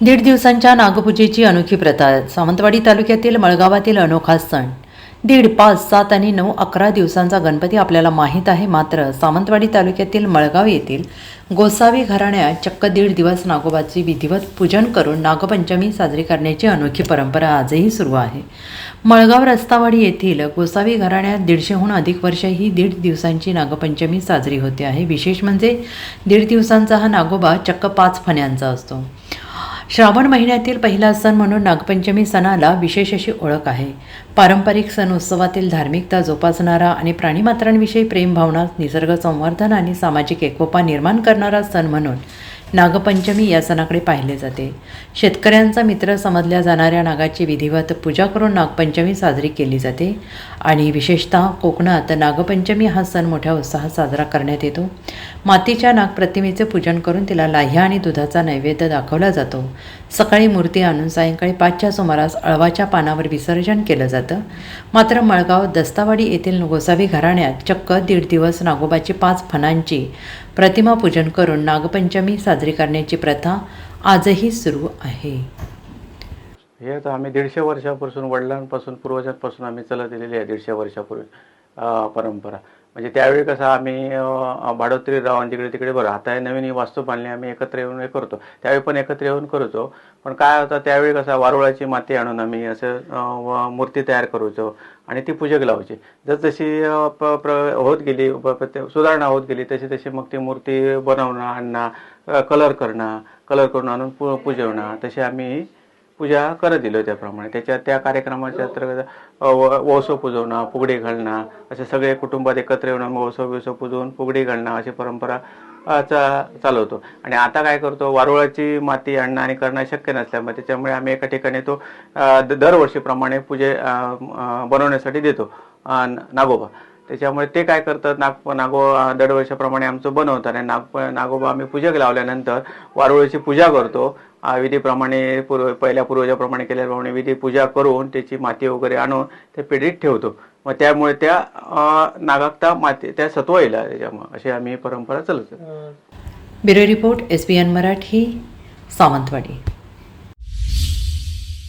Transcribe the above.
दीड दिवसांच्या नागपूजेची अनोखी प्रथा. सावंतवाडी तालुक्यातील मळगावातील अनोखा सण. दीड पाच सात आणि नऊ अकरा दिवसांचा गणपती आपल्याला माहीत आहे. मात्र सावंतवाडी तालुक्यातील मळगाव येथील गोसावी घराण्यात चक्क दीड दिवस नागोबाची विधिवत पूजन करून नागपंचमी साजरी करण्याची अनोखी परंपरा आजही सुरू आहे. मळगाव रस्तावाडी येथील गोसावी घराण्यात दीडशेहून अधिक वर्ष ही दीड दिवसांची नागपंचमी साजरी होते आहे. विशेष म्हणजे दीड दिवसांचा हा नागोबा चक्क पाच फण्यांचा असतो. श्रावण महिन्यातील पहिला सण म्हणून नागपंचमी सणाला विशेष अशी ओळख आहे. पारंपरिक सण उत्सवातील धार्मिकता जोपासणारा आणि प्राणीमात्रांविषयी प्रेमभावना निसर्ग संवर्धन आणि सामाजिक एकोपा निर्माण करणारा सण म्हणून नागपंचमी या सणाकडे पाहिले जाते. शेतकऱ्यांचा मित्र समजल्या जाणाऱ्या नागाची विधिवत पूजा करून नागपंचमी साजरी केली जाते. आणि विशेषतः कोकणात नागपंचमी हा सण मोठ्या उत्साहात साजरा करण्यात येतो. मातीच्या नागप्रतिमेचे पूजन करून तिला लाह्या आणि दुधाचा नैवेद्य दाखवला जातो. सकाळी मूर्ती आणून सायंकाळी पाचच्या सुमारास अळवाच्या पानावर विसर्जन केलं जातं. मात्र मळगाव दस्तावाडी येथील गोसावी घराण्यात चक्क दीड दिवस नागोबाची पाच फणांची प्रतिमापूजन करून नागपंचमी साजरी करण्याची प्रथा आजही सुरू आहे. हे आता आम्ही दीडशे वर्षापासून वडिलांपासून पूर्वजांपासून आम्ही चालत दिलेली आहे दीडशे वर्षापूर्वी परंपरा. म्हणजे त्यावेळी कसं आम्ही भाडोत्री राव तिकडे तिकडे बरं आता हे नवीन ही वास्तू बांधली आम्ही एकत्र येऊन हे करतो. त्यावेळी पण एकत्र येऊन करतो. पण काय होतं त्यावेळी कसं वारुळाची माती आणून आम्ही असं मूर्ती तयार करायचो आणि ती पूजक लावायची. जसजशी प- प्र- होत गेली सुधारणा होत गेली तशी तशी मग ती मूर्ती बनवणं आणणं कलर करणं कलर करून आणून पू पुजवणं तशी आम्ही पूजा करत दिलो त्याप्रमाणे. त्याच्या त्या कार्यक्रमाच्या अंतर्गत अ, व- वौसव पुजवणं फुगडी घालणं असे सगळे कुटुंबात एकत्र येऊन आम्ही वौसव बिवसव पुजवून फुगडी घालणं अशी परंपरा चा चालवतो आणि आता काय करतो वारुळाची माती आणणं आणि करणं शक्य नसल्यामुळे त्याच्यामुळे आम्ही एका ठिकाणी तो दरवर्षीप्रमाणे पूजे बनवण्यासाठी देतो नागोबा. त्याच्यामुळे ते काय करतात नाग नागो दरवर्षाप्रमाणे आमचं बनवतात आणि नाग नागोबा आम्ही पूजक लावल्यानंतर वारुळाची पूजा करतो. विधीप्रमाणे पूर्व पहिल्या पूर्वजाप्रमाणे केल्याप्रमाणे विधी पूजा करून त्याची माती वगैरे आणून ते पिढीत ठेवतो. मग त्यामुळे त्या नागाकता माती त्या सत्व येईल त्याच्यामुळे अशी आम्ही परंपरा चालवतो. Bureau report S B N Marathi Sawantwadi.